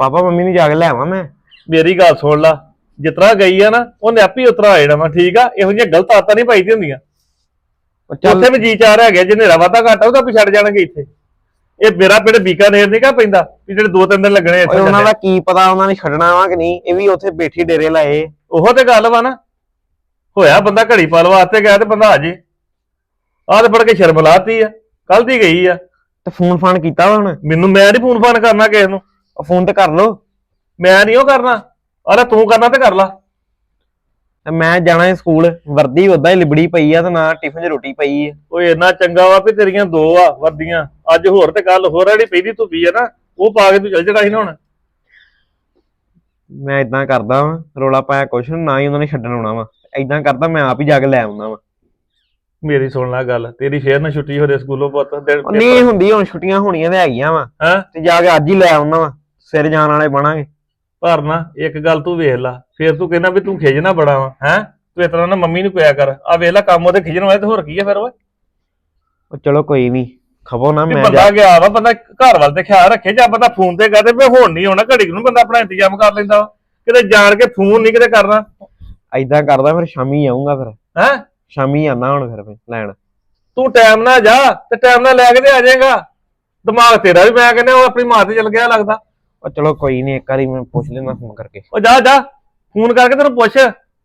Papa mummy ਨੂੰ ਜਾ ਕੇ ਲੈ ਆਵਾਂ ਮੈਂ। ਮੇਰੀ ਗੱਲ ਸੁਣ ਲਾ ਜਿਤਨਾ ਗਈ ਆ ਨਾ ਉਹਨੇ ਆਪੇ ਉਤਰਾ ਆ ਜਾਣਾ ਵਾ ਠੀਕ ਆ? ਇਹੋ ਜਿਹੀਆਂ ਗਲਤ ਆਦਤਾਂ ਨਹੀਂ ਪਾਈਦੀ ਹੁੰਦੀਆਂ। ਉਹ ਚੱਲ ਉੱਥੇ ਵੀ ਜੀ ਚਾਰ ਹੈਗੇ ਜੇ ਹਨੇਰਾ ਵਾਧਾ ਘਾਟਾ ਉਹਦਾ ਛੱਡ ਜਾਣਗੇ ਇੱਥੇ। ਇਹ ਮੇਰਾ ਪਿੰਡ ਬੀਕਾਨੇਰ ਨਹੀਂ ਕਾ ਪੈਂਦਾ ਵੀ ਜਿਹੜੇ ਦੋ ਤਿੰਨ ਦਿਨ ਲੱਗਣੇ ਓਏ ਇੱਥੇ ਉਹਨਾਂ। ਦਾ ਕੀ ਪਤਾ ਉਹਨਾਂ ਨੇ ਛੱਡਣਾ ਵਾ ਕਿ ਨਹੀਂ ਇਹ ਵੀ ਉੱਥੇ ਬੈਠੀ ਡੇਰੇ ਲਾਏ। ਉਹੋ ਤੇ ਗੱਲ ਵਾ ਨਾ। ਹੋਇਆ ਬੰਦਾ ਘੜੀ ਪਲ ਵਾਸਤੇ ਗਿਆ ਤੇ ਬੰਦਾ ਆ ਜੇ। ਆਹ ਤੇ ਫੜ ਕੇ ਸ਼ਰਮ ਲਾਤੀ ਆ ਕੱਲ ਦੀ ਗਈ ਆ। ਤੇ ਫੋਨ ਫਾਨ ਕੀਤਾ ਵਾ ਹੁਣ? ਮੈਨੂੰ ਮੈਂ ਨਹੀਂ ਫੋਨ ਫਾਨ ਕਰਨਾ ਕਿਸੇ ਨੂੰ। ਉਹ ਫੋਨ ਤੇ ਕਰ ਲੋ ਮੈਂ ਨਹੀਂ ਉਹ ਕਰਨਾ। ਅਰੇ ਤੂੰ ਕਰਨਾ ਤੇ ਕਰ ਲਾ। ਤੇ ਮੈਂ ਜਾਣਾ ਹੈ ਸਕੂਲ। ਵਰਦੀ ਉਦਾਂ ਹੀ ਲਿਬੜੀ ਪਈ ਆ ਤੇ ਨਾ ਟਿਫਨ 'ਚ ਰੋਟੀ ਪਈ ਆ। ਓਏ ਇੰਨਾ ਚੰਗਾ ਵਾ ਵੀ ਤੇਰੀਆਂ ਦੋ ਆ ਵਰਦੀਆਂ। ਅੱਜ ਹੋਰ ਤੇ ਕੱਲ ਹੋਰ ਜਿਹੜੀ ਪਹਿਲੀ ਧੁੱਪੀ ਆ ਨਾ। ਉਹ ਪਾ ਕੇ ਤੂੰ ਚੱਲ ਜਣਾ ਸੀ ਨਾ ਹੁਣ। ਮੈਂ ਇਦਾਂ ਕਰਦਾ ਵਾਂ ਰੋਲਾ ਪਾਇਆ ਕੁਛ ਨੀ, ਨਾ ਹੀ ਉਹਨਾਂ ਨੇ ਛੱਡਣ ਆਉਣਾ ਵਾ। ਇਦਾਂ ਕਰਦਾ ਮੈਂ ਆਪ ਹੀ ਜਾ ਕੇ ਲੈ ਆਉਂਦਾ ਵਾ। ਮੇਰੀ ਸੁਣ ਲੈ ਗੱਲ ਤੇਰੀ ਫੇਰ ਨਾ ਛੁੱਟੀ ਹੋ ਸਕੂਲੋਂ ਪੁੱਤ। ਦਿਨ ਉਹ ਨਹੀਂ ਹੁੰਦੀ ਹੁਣ ਛੁੱਟੀਆਂ ਹੋਣੀਆਂ ਤੇ ਹੈਗੀਆਂ ਵਾ। ਹੈਂ? ਤੇ ਜਾ ਕੇ ਅੱਜ ਹੀ ਲੈ ਆਉਂਦਾ ਵਾ। ਸਿਰ ਜਾਣ ਵਾਲੇ ਬਣਾਂਗੇ। ਪਰ ਨਾ ਇੱਕ ਗੱਲ ਤੂੰ ਵੇਖ ਲਾ ਫੇਰ ਤੂੰ ਕਹਿੰਦਾ ਵੀ ਤੂੰ ਖਿਜਣਾ ਬੜਾ ਵਾ ਹੈ? ਤੂੰ ਇਸ ਤਰ੍ਹਾਂ ਨਾ ਮੰਮੀ ਨੂੰ ਕਿਹਾ ਕਰ ਆ ਵੇਖ ਲੈ ਕੰਮ ਉਹਦੇ ਖਿਜਣ ਵਾਲੇ ਤੇ ਹੋਰ ਕੀ ਆ ਫਿਰ ਓਏ? ਉਹ ਚਲੋ ਕੋਈ ਨਹੀਂ ਖਬੋ ਨਾ ਵੀ ਮੈਂ ਬੰਦਾ ਗਿਆ ਵਾ ਬੰਦਾ ਘਰ ਵੱਲ ਤੇ ਖਿਆਲ ਰੱਖੇ ਜਾਂ ਬੰਦਾ ਫੋਨ ਤੇ ਕਹਦੇ ਵੀ ਹੁਣ ਨਹੀਂ ਆਉਣਾ ਘੜੀ ਕੁ ਨੂੰ ਬੰਦਾ ਆਪਣਾ ਇੰਤਜ਼ਾਮ ਕਰ ਲੈਂਦਾ ਵਾ। ਕਿਤੇ ਜਾਣ ਕੇ ਫੋਨ ਨਹੀਂ ਕਿਤੇ ਕਰਨਾ। ਇਦਾਂ ਕਰਦਾ ਫਿਰ ਸ਼ਾਮੀ ਆਉਂਗਾ ਫਿਰ। ਹੈ? ਸ਼ਾਮੀ ਆਣਾ ਹੁਣ ਫਿਰ ਮੈਂ ਲੈਣ। ਤੂੰ ਟਾਈਮ ਨਾਲ ਜਾ ਤੇ ਟਾਈਮ ਨਾਲ ਲੈ ਕੇ ਤੇ ਆ ਜਾਏਗਾ। ਦਿਮਾਗ ਤੇਰਾ ਵੀ ਮੈਂ ਕਹਿੰਦਾ ਉਹ ਆਪਣੀ ਮਾਂ ਤੇ ਚਲ ਗਿਆ ਲੱਗਦਾ। ਉਹ ਚਲੋ ਕੋਈ ਨਹੀਂ ਇੱਕ ਵਾਰੀ ਮੈਂ ਪੁੱਛ ਲੈਣਾ ਫੋਨ ਕਰਕੇ। ਉਹ ਜਾ ਜਾ ਫੋਨ ਕਰਕੇ ਤੈਨੂੰ ਪੁੱਛ।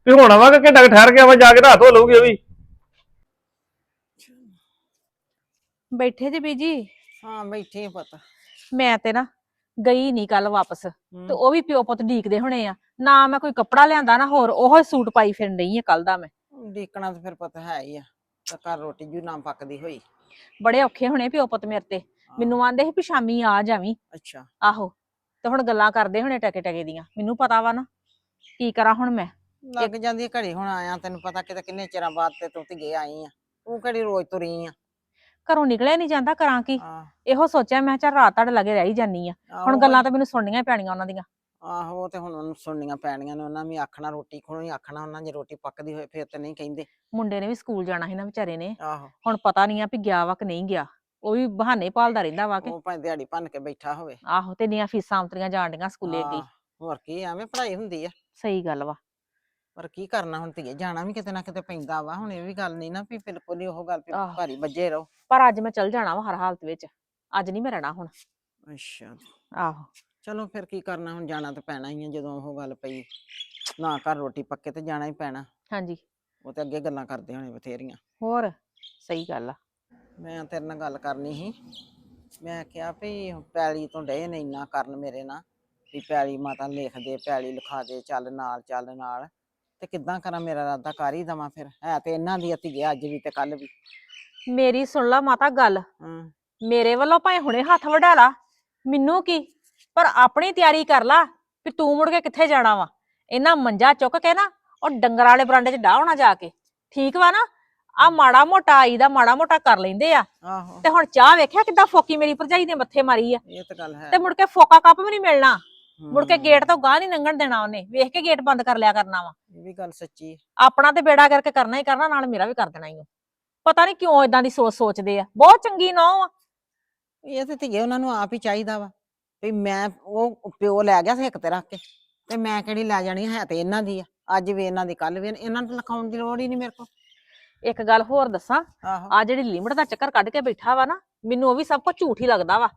ਵੀ ਹੁਣ ਆਵਾਂਗਾ ਘੰਟਾ ਕੁ ਠਹਿਰ ਕੇ ਆਵਾਂ ਜਾ ਕੇ ਰਾਤ ਹੋ ਲਊਗੀ ਉਹ ਵੀ। ਬੈਠੇ ਜੀ ਬੀਜੀ? ਹਾਂ ਬੈਠੀ ਆ ਪੁੱਤ। ਮੈਂ ਤੇ ਨਾ ਗਈ ਨਹੀਂ ਕੱਲ ਵਾਪਸ ਤੇ ਉਹ ਵੀ ਪਿਓ ਪੁੱਤ ਢੀਕਦੇ ਹੋਣੇ ਆ। ਨਾ ਮੈਂ ਕੋਈ ਕੱਪੜਾ ਲਿਆਂਦਾ ਨਾ ਹੋਰ ਉਹੋ ਸੂਟ ਪਾਈ ਫਿਰਨ ਡਈ ਆ ਕੱਲ ਦਾ ਮੈਂ। ਡੀਕਣਾ ਤਾਂ ਫਿਰ ਪੁੱਤ ਹੈ ਹੀ ਆ ਤੇ ਘਰ ਰੋਟੀ ਜੂ ਨਾ ਪੱਕਦੀ ਹੋਈ। ਬੜੇ ਔਖੇ ਹੋਣੇ ਪਿਓ ਪੁੱਤ ਮੇਰੇ ਤੇ। ਮੈਨੂੰ ਆਂਦੇ ਸੀ ਵੀ ਸ਼ਾਮੀ ਆ ਜਾਵੀਂ। ਅੱਛਾ। ਆਹੋ ਤੇ ਹੁਣ ਗੱਲਾਂ ਕਰਦੇ ਹੋਣੇ ਟਕੇ ਟਕੇ ਦੀਆਂ ਮੈਨੂੰ ਪਤਾ ਵਾ ਨਾ ਕੀ ਕਰਾਂ ਹੁਣ ਮੈਂ। ਲੱਗ ਜਾਂਦੀ ਆ ਘੜੀ ਹੁਣ ਆਇਆ ਤੈਨੂੰ ਪਤਾ ਕਿਤੇ ਕਿੰਨੇ ਚਿਰਾਂ ਬਾਅਦ ਤੇ ਤੂੰ ਧੀਏ ਆਈ ਆ ਤੂੰ ਕਿਹੜੀ ਰੋਜ਼ ਤੁਰੀ ਆ? ਘਰੋਂ ਨਿਕਲਿਆ ਨਹੀਂ ਜਾਂਦਾ ਕਰਾਂ ਕੀ? ਆਹ, ਇਹੋ ਸੋਚਿਆ ਮੈਂ ਚੱਲ ਰਾਤ ਤੁਹਾਡੇ ਲੱਗੇ ਰਹਿ ਹੀ ਜਾਨੀ ਆ। ਹੁਣ ਆਹੋ, ਗੱਲਾਂ ਤਾਂ ਮੈਨੂੰ ਸੁਣਨੀਆਂ ਹੀ ਪੈਣੀਆਂ ਉਹਨਾਂ ਦੀਆਂ। ਆਹੋ ਉਹ ਤੇ ਹੁਣ ਉਹਨੂੰ ਸੁਣਨੀਆਂ ਪੈਣੀਆਂ ਨੇ ਉਹਨਾਂ ਵੀ ਆਖਣਾ ਰੋਟੀ ਖੋਣੀ ਆਖਣਾ ਉਹਨਾਂ ਜੇ ਰੋਟੀ ਪੱਕਦੀ ਹੋਏ ਫਿਰ ਤੇ ਨਹੀਂ ਕਹਿੰਦੇ। ਮੁੰਡੇ ਨੇ ਵੀ ਸਕੂਲ ਜਾਣਾ ਸੀ ਨਾ ਵਿਚਾਰੇ ਨੇ। ਆਹੋ। ਹੁਣ ਪਤਾ ਨਹੀਂ ਆ ਵੀ ਗਿਆ ਵਾ ਕਿ ਨਹੀਂ ਗਿਆ। ਉਹ ਵੀ ਬਹਾਨੇ ਭਾਲਦਾ ਰਹਿੰਦਾ ਵਾ ਕਿ ਉਹ ਭਾਵੇਂ ਦਿਹਾੜੀ ਭੰਨ ਕੇ ਬੈਠਾ ਹੋਵੇ। ਆਹੋ ਤੇ ਇੰਨੀਆਂ ਫੀਸਾਂ ਉਤਰੀਆਂ ਜਾਣ ਡੀਆਂ ਸਕੂਲੇ ਹੀ। ਆਹ, ਹੋਰ ਕੀ ਐਵੇਂ ਪੜ੍ਹਾਈ ਹੁੰਦੀ ਆ। ਸਹੀ ਗੱਲ ਵਾ। ਪਰ ਕੀ ਕਰਨਾ ਹੁਣ ਧੀਏ ਜਾਣਾ ਵੀ ਕਿਤੇ ਨਾ ਕਿਤੇ ਪੈਂਦਾ ਵਾ। ਹੁਣ ਇਹ ਵੀ ਗੱਲ ਨਹੀਂ ਨਾ ਵੀ ਬਿਲਕੁਲ ਹੀ ਉਹ ਗੱਲ ਵੀ ਆਹ। ਹੀ ਵੱਜੇ ਰਹੋ। ਪਰ ਅੱਜ ਮੈਂ ਚੱਲ ਜਾਣਾ ਵਾ ਹਰ ਹਾਲਤ ਵਿੱਚ। ਅੱਜ ਨਹੀਂ ਮੈਂ ਰਹਿਣਾ ਹੁਣ। ਅੱਛਾ ਆਹੋ। ਚਲੋ ਫਿਰ ਕੀ ਕਰਨਾ ਹੁਣ ਜਾਣਾ ਤਾਂ ਪੈਣਾ ਹੀ ਆ ਜਦੋਂ ਉਹ ਗੱਲ ਪਈ। ਨਾ ਘਰ ਰੋਟੀ ਪੱਕੇ ਤੇ ਜਾਣਾ ਹੀ ਪੈਣਾ। ਹਾਂਜੀ। ਉਹ ਤੇ ਅੱਗੇ ਗੱਲਾਂ ਕਰਦੇ ਹੋਣੇ ਬਥੇਰੀਆਂ। ਹੋਰ? ਸਹੀ ਗੱਲ ਆ। ਮੈਂ ਤੇਰੇ ਨਾਲ ਗੱਲ ਕਰਨੀ ਸੀ। ਮੈਂ ਕਿਹਾ ਵੀ ਪੈਲੀ ਤੋਂ ਡੇ ਨੇ ਇੰਨਾ ਕਰਨ ਮੇਰੇ ਨਾਲ ਵੀ ਪੈਲੀ ਮਾਤਾ ਲਿਖ ਦੇ ਪੈਲੀ ਲਿਖਾ ਦੇ ਚੱਲ ਨਾਲ ਚੱਲ ਨਾਲ। ਤੇ ਕਿੱਦਾਂ ਕਰਾਂ ਮੇਰਾ ਰਾਦਾ ਕਰ ਹੀ ਦਵਾਂ ਫਿਰ। ਹੈ ਤੇ ਇਹਨਾਂ ਦੀ ਧੀਏ ਅੱਜ ਵੀ ਤੇ ਕੱਲ ਵੀ। ਮੇਰੀ ਸੁਣ ਲਾ ਮਾਤਾ ਗੱਲ। ਮੇਰੇ ਵੱਲੋਂ ਭਾਵੇਂ ਹੁਣੇ ਹੱਥ ਵਢਾ ਲਾ ਮੈਨੂੰ ਕੀ? ਪਰ ਆਪਣੀ ਤਿਆਰੀ ਕਰ ਲਾ ਵੀ ਤੂੰ ਮੁੜ ਕੇ ਕਿੱਥੇ ਜਾਣਾ ਵਾ? ਇਹਨਾਂ ਮੰਜਾ ਚੁੱਕ ਕੇ ਨਾ ਉਹ ਡੰਗਰ ਵਾਲੇ ਬਰਾਂਡੇ 'ਚ ਡਾਹਣਾ ਜਾ ਕੇ। ਠੀਕ ਵਾ ਨਾ? ਆ ਮਾੜਾ ਮੋਟਾ ਆਈ ਦਾ ਮਾੜਾ ਮੋਟਾ ਕਰ ਲੈਂਦੇ ਆ। ਆਹੋ। ਤੇ ਹੁਣ ਚਾਹ ਵੇਖਿਆ ਕਿੱਦਾਂ ਫੋਕੀ ਮੇਰੀ ਭਰਜਾਈ ਦੇ ਮੱਥੇ ਮਾਰੀ ਆ। ਇਹ ਤਾਂ ਗੱਲ ਹੈ। ਤੇ ਮੁੜ ਕੇ ਫੋਕਾ ਕੱਪ ਵੀ ਨਹੀਂ ਮਿਲਣਾ। ਮੁੜ ਕੇ ਗੇਟ ਤੋਂ ਗਾਹ ਨਹੀਂ ਲੰਘਣ ਦੇਣਾ ਉਹਨੇ। ਵੇਖ ਕੇ ਗੇਟ ਬੰਦ ਕਰ ਲਿਆ ਕਰਨਾ ਵਾ। ਇਹ ਵੀ ਗੱਲ ਸੱਚੀ ਹੈ। ਆਪਣਾ ਤੇ ਬੇੜਾ ਕਰਕੇ ਕਰਨਾ ਹੀ ਕਰਨਾ ਨਾਲ ਮੇਰਾ ਵੀ ਕਰ ਦੇਣਾ ਹੀ ਪਤਾ ਨਹੀਂ ਕਿਉਂ ਇਦਾਂ ਦੀ ਸੋਚ ਸੋਚਦੇ ਆ। ਬਹੁਤ ਚੰਗੀ ਨੌ ਆ। ਇਹ ਤੇ ਧੀਏ ਉਹਨਾਂ ਨੂੰ ਆਪ ਹੀ ਚਾਹੀਦਾ ਵਾ। ਵੀ ਮੈਂ ਉਹ ਪਿਓ ਲੈ ਗਿਆ ਸੀ ਇੱਕ ਤੇ ਰੱਖ ਕੇ। ਤੇ ਮੈਂ ਕਿਹੜੀ ਲੈ ਜਾਣੀ ਹੈ ਤੇ ਇਹਨਾਂ ਦੀ ਆ। ਅੱਜ ਵੀ ਇਹਨਾਂ ਦੀ ਕੱਲ ਵੀ ਇਹਨਾਂ ਨੂੰ ਲਿਖਾਉਣ ਦੀ ਲੋੜ ਹੀ ਨਹੀਂ ਮੇਰੇ ਕੋਲ। ਇੱਕ ਗੱਲ ਹੋਰ ਦੱਸਾਂ ਆਹੋ ਆ ਜਿਹੜੀ ਲਿਮਟ ਦਾ ਚੱਕਰ ਕੱਢ ਕੇ ਬੈਠਾ ਵਾ ਨਾ ਮੈਨੂੰ ਉਹ ਵੀ ਸਭ ਕੁਝ ਝੂਠ ਹੀ ਲੱਗਦਾ ਵਾ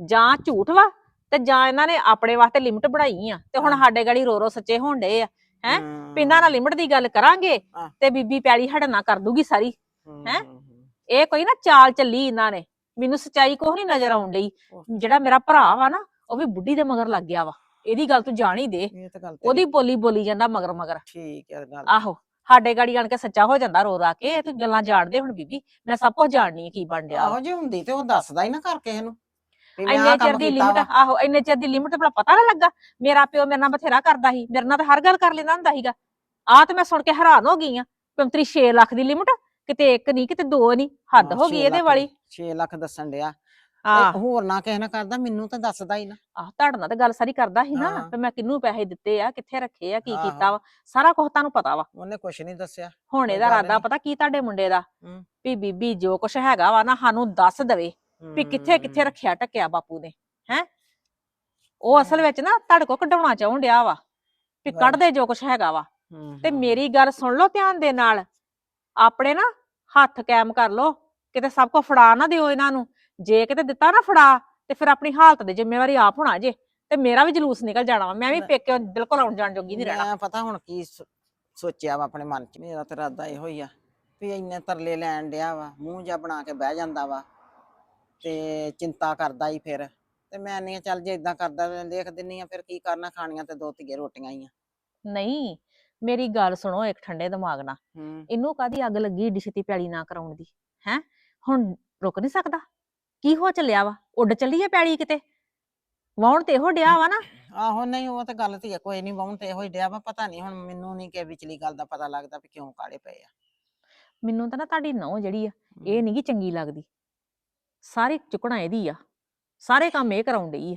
ਜਾਂ ਝੂਠ ਵਾ ਤੇ ਜਾਂ ਇਹਨਾਂ ਨੇ ਆਪਣੇ ਵਾਸਤੇ ਲਿਮਟ ਬਣਾਈ ਆ ਤੇ ਹੁਣ ਹਾਂ। ਸਾਡੇ ਗਾੜੀ ਰੋ ਰੋ ਸੱਚੇ ਹੋਣ ਡਏ ਆ ਹੈਂ? ਹਮ, ਨਾਲ ਲਿਮਟ ਦੀ ਗੱਲ ਕਰਾਂਗੇ ਹਾਂ। ਤੇ ਬੀਬੀ ਪੈਲੀ ਹੜਨਾ ਕਰ ਦੂਗੀ ਸਾਰੀ ਹਮ, ਹੈਂ? ਹਮ, ਹਮ। ਇਹ ਕੋਈ ਨਾ ਚਾਲ ਚੱਲੀ ਇਹਨਾਂ ਨੇ ਮੈਨੂੰ ਸੱਚਾਈ ਕੋਹ ਨਹੀਂ ਨਜ਼ਰ ਆਉਣ ਉਹ- ਜਿਹੜਾ ਮੇਰਾ ਭਰਾ ਵਾ ਨਾ ਉਹ ਵੀ ਬੁੱਢੀ ਦੇ ਮਗਰ ਲੱਗ ਗਿਆ ਵਾ ਇਹਦੀ ਗੱਲ ਤੂੰ ਜਾਣ ਹੀ ਦੇ ਇਹ ਤਾਂ ਗੱਲ ਤੇਰੀ ਉਹਦੀ ਬੋਲੀ ਬੋਲੀ ਜਾਂਦਾ ਮਗਰ ਮਗਰ ਠੀਕ ਹੈ ਗੱਲ ਆਹੋ ਸਾਡੇ ਗਾੜੀ ਆਣ ਕੇ ਸੱਚਾ ਹੋ ਜਾਂਦਾ ਰੋ ਰਾ ਕੇ ਇਹ ਤੂੰ ਗੱਲਾਂ ਜਾਣਦੇ ਹੁਣ ਬੀਬੀ ਮੈਂ ਸਭ ਕੁਝ ਜਾਣਨੀ ਕੀ ਬਣ ਵਾ। ਆਹੋ ਜੇ ਹੁੰਦੀ ਤੇ ਉਹ ਦੱਸਦਾ ਹੀ ਨਾ ਕਰ ਕਿਸੇ ਨੂੰ ਵੀ ਮੈਂ ਇੰਨੇ ਆਹ ਚਿਰ ਕੰਮ ਦੀ ਕੀਤਾ ਲਿਮਟ। ਆਹੋ ਇੰਨੇ ਚਿਰ ਦੀ ਲਿਮਟ ਭਲਾ ਪਤਾ ਨਾ ਲੱਗਾ ਮੇਰਾ ਪਿਓ ਮੇਰੇ ਨਾਲ ਬਥੇਰਾ ਕਰਦਾ ਸੀ ਮੇਰੇ ਨਾਲ ਤਾਂ ਹਰ ਗੱਲ ਕਰ ਲੈਂਦਾ ਹੁੰਦਾ ਸੀਗਾ ਆਹ ਤੇ ਮੈਂ ਸੁਣ ਕੇ ਹੈਰਾਨ ਹੋ ਗਈ ਆ ਪੰਤਰੀ 6 ਲੱਖ ਦੀ ਲਿਮਟ ਕਿਤੇ ਇੱਕ ਨਹੀਂ ਕਿਤੇ ਦੋ ਨਹੀਂ ਹੱਦ ਹਾਂ, ਹੋ ਗਈ ਇਹਦੇ ਲੱਖ ਵਾਲੀ 6 ਲੱਖ ਦੱਸਣ ਡਿਆ ਆਹ। ਹੋਰ ਨਾ ਕਿਸੇ ਨਾਲ ਕਰਦਾ ਮੈਨੂੰ ਤਾਂ ਦੱਸਦਾ ਹੀ ਨਾ। ਆਹ ਤੁਹਾਡੇ ਨਾਲ ਤਾਂ ਗੱਲ ਸਾਰੀ ਕਰਦਾ ਸੀ ਨਾ ਹਾਂ। ਵੀ ਮੈਂ ਕਿੰਨੂੰ ਪੈਸੇ ਦਿੱਤੇ ਆ ਕਿੱਥੇ ਰੱਖੇ ਆ ਕੀ ਆਹੋ। ਕੀਤਾ ਵਾ ਸਾਰਾ ਕੁਝ ਤੁਹਾਨੂੰ ਪਤਾ ਵਾ। ਉਹਨੇ ਕੁਛ ਨਹੀਂ ਦੱਸਿਆ ਹੁਣ ਕੋਈ ਇਹਦਾ ਗੱਲ ਇਰਾਦਾ ਨੀ। ਪਤਾ ਕੀ ਤੁਹਾਡੇ ਮੁੰਡੇ ਦਾ? ਹੂੰ। ਵੀ ਬੀਬੀ ਜੋ ਕੁਝ ਹੈਗਾ ਵਾ ਨਾ ਸਾਨੂੰ ਦੱਸ ਦਵੇ ਵੀ ਕਿੱਥੇ ਕਿੱਥੇ ਰੱਖਿਆ ਟੱਕਿਆ ਬਾਪੂ ਨੇ ਉਹ ਅਸਲ ਵਿੱਚ ਨਾ ਤੁਹਾਡੇ ਕੋ ਕਢਾਉਣਾ ਚਾਹੁੰ ਡਿਆ ਵਾ ਵੀ ਗੱਲ- ਕੱਢ ਦੇ ਜੋ ਕੁਛ ਹੈਗਾ ਵਾ। ਹੂੰ, ਤੇ ਹੂੰ। ਮੇਰੀ ਗੱਲ ਸੁਣ ਲਓ ਧਿਆਨ ਦੇ ਨਾਲ। ਆਪਣੇ ਨਾ ਹੱਥ ਕਾਇਮ ਕਰ ਲਓ ਕਿਤੇ ਸਭ ਕੋ ਫੜਾ ਨਾ ਦਿਓ ਇਹਨਾਂ ਨੂੰ। ਜੇ ਕਿਤੇ ਦਿੱਤਾ ਨਾ ਫੜਾ ਤੇ ਫਿਰ ਆਪਣੀ ਹਾਲਤ ਦੀ ਜ਼ਿੰਮੇਵਾਰੀ ਆਪ ਹੋਣਾ ਜੇ ਤੇ ਮੇਰਾ ਵੀ ਜਲੂਸ ਨਿਕਲ ਜਾਣਾ ਵਾ। ਮੈਂ ਵੀ। ਪੇਕੇ ਬਿਲਕੁਲ ਆਉਣ ਜਾਣ ਜੋਗੀ ਨਹੀਂ ਰਹਿਣਾ। ਮੈਂ ਪਤਾ ਹੁਣ ਕੀ ਸੋ- ਸੋਚਿਆ ਵਾ ਆਪਣੇ ਮਨ 'ਚ ਮੇਰਾ ਤਾਂ ਇਰਾਦਾ ਇਹੋ ਹੀ ਆ ਵੀ ਇੰਨੇ ਤਰਲੇ ਲੈਣ ਡਿਆ ਵਾ ਮੂੰਹ ਜਾ ਬਣਾ ਕੇ ਬਹਿ ਜਾਂਦਾ ਵਾ ਤੇ ਚਿੰਤਾ ਕਰਦਾ ਹੀ ਫਿਰ। ਤੇ ਮੈਂ ਨਹੀਂ ਚੱਲ ਜੇ ਇਦਾਂ ਕਰਦਾ ਤੇ ਲਿਖ ਦਿੰਨੀ ਆ ਫਿਰ ਕੀ ਕਰਨਾ ਖਾਣੀਆਂ ਤੇ ਦੋ ਤਿਗੇ ਰੋਟੀਆਂ ਹੀ ਆ। ਨਹੀਂ ਮੇਰੀ ਗੱਲ ਸੁਣੋ ਇੱਕ ਠੰਡੇ ਦਿਮਾਗ ਨਾਲ। ਹੂੰ। ਇਹਨੂੰ ਕਾਦੀ ਅੱਗ ਲੱਗੀ ਏਡੀ ਛੇਤੀ ਪੈਲੀ ਨਾ ਕਰਾਉਣ ਦੀ ਹੈ? ਹੁਣ ਰੁਕ ਨਹੀਂ ਸਕਦਾ? ਕੀ ਹੋ ਚੱਲਿਆ ਵਾ? ਉੱਡ ਚੱਲੀ ਆ ਪੈਲੀ ਕਿਤੇ? ਵਾਉਣ ਤੇ ਇਹੋ ਡਿਆ ਵਾ ਨਾ। ਆਹੋ ਨਹੀਂ ਉਹ ਤਾਂ ਗੱਲ ਤੇ ਕੋਈ ਨਹੀਂ ਬਾਉਣ ਤੇ ਇਹੋ ਹੀ ਡਿਆ ਵਾ ਪਤਾ ਨਹੀਂ ਹੁਣ ਮੈਨੂੰ ਨਹੀਂ ਕਿ ਵਿਚਲੀ ਗੱਲ ਦਾ ਪਤਾ ਲੱਗਦਾ ਵੀ ਕਿਉਂ ਕਾਲੇ ਪਏ ਆ। ਮੈਨੂੰ ਤਾਂ ਨਾ ਤੁਹਾਡੀ ਨਹੁੰ ਜਿਹੜੀ ਆ ਇਹ ਨੀ ਗੀ ਚੰਗੀ ਲੱਗਦੀ। ਸਾਰੇ ਚੁੱਕਣਾ ਇਹਦੀ ਆ ਸਾਰੇ ਕੰਮ ਇਹ ਕਰਾਉਣ ਡਈ ਆ।